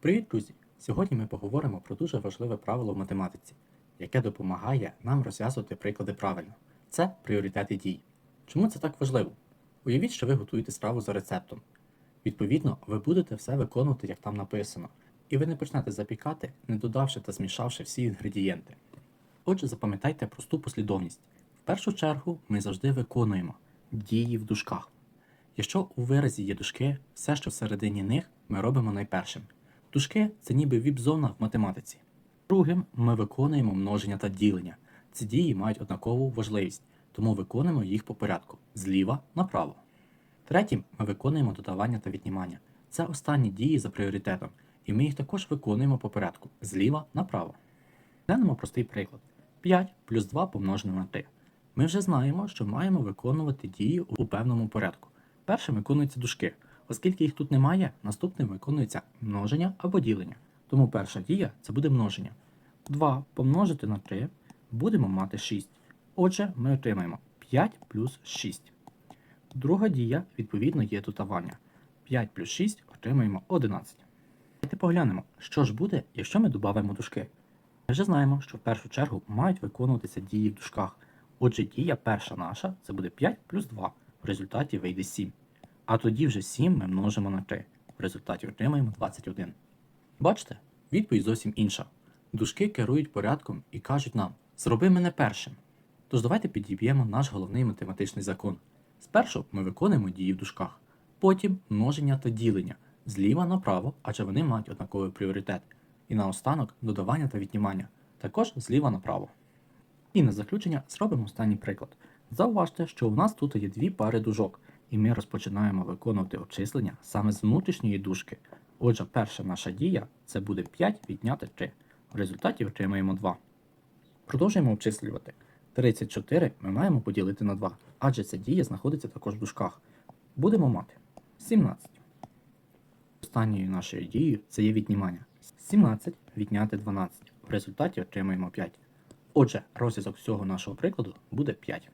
Привіт, друзі! Сьогодні ми поговоримо про дуже важливе правило в математиці, яке допомагає нам розв'язувати приклади правильно. Це пріоритети дій. Чому це так важливо? Уявіть, що ви готуєте страву за рецептом. Відповідно, ви будете все виконувати, як там написано, і ви не почнете запікати, не додавши та змішавши всі інгредієнти. Отже, запам'ятайте просту послідовність. В першу чергу ми завжди виконуємо дії в дужках. Якщо у виразі є дужки, все, що всередині них, ми робимо найпершим. Дужки це ніби віп-зона в математиці. Другим ми виконуємо множення та ділення. Ці дії мають однакову важливість, тому виконуємо їх по порядку зліва направо. Третім ми виконуємо додавання та віднімання. Це останні дії за пріоритетом, і ми їх також виконуємо по порядку зліва направо. Глянемо простий приклад. 5 плюс 2 помножено на 3. Ми вже знаємо, що маємо виконувати дії у певному порядку. Першим виконуються дужки. Оскільки їх тут немає, наступним виконується множення або ділення. Тому перша дія це буде множення. 2 помножити на 3 будемо мати 6. Отже, ми отримаємо 5 плюс 6. Друга дія, відповідно, є додавання. 5 плюс 6 отримаємо 11. Давайте поглянемо, що ж буде, якщо ми додамо дужки. Ми вже знаємо, що в першу чергу мають виконуватися дії в дужках. Отже, дія перша наша це буде 5 плюс 2. В результаті вийде 7. А тоді вже 7 ми множимо на 3. В результаті отримаємо 21. Бачите, відповідь зовсім інша. Дужки керують порядком і кажуть нам: зроби мене першим. Тож давайте підіб'ємо наш головний математичний закон. Спершу ми виконуємо дії в дужках, потім множення та ділення зліва направо, адже вони мають однаковий пріоритет. І наостанок додавання та віднімання, також зліва направо. І на заключення зробимо останній приклад. Зауважте, що у нас тут є дві пари дужок, і ми розпочинаємо виконувати обчислення саме з внутрішньої дужки. Отже, перша наша дія це буде 5 відняти 3. В результаті отримаємо 2. Продовжуємо обчислювати. 34 ми маємо поділити на 2, адже ця дія знаходиться також в дужках. Будемо мати 17. Останньою нашою дією це є віднімання. 17 відняти 12. В результаті отримаємо 5. Отже, розв'язок цього нашого прикладу буде 5.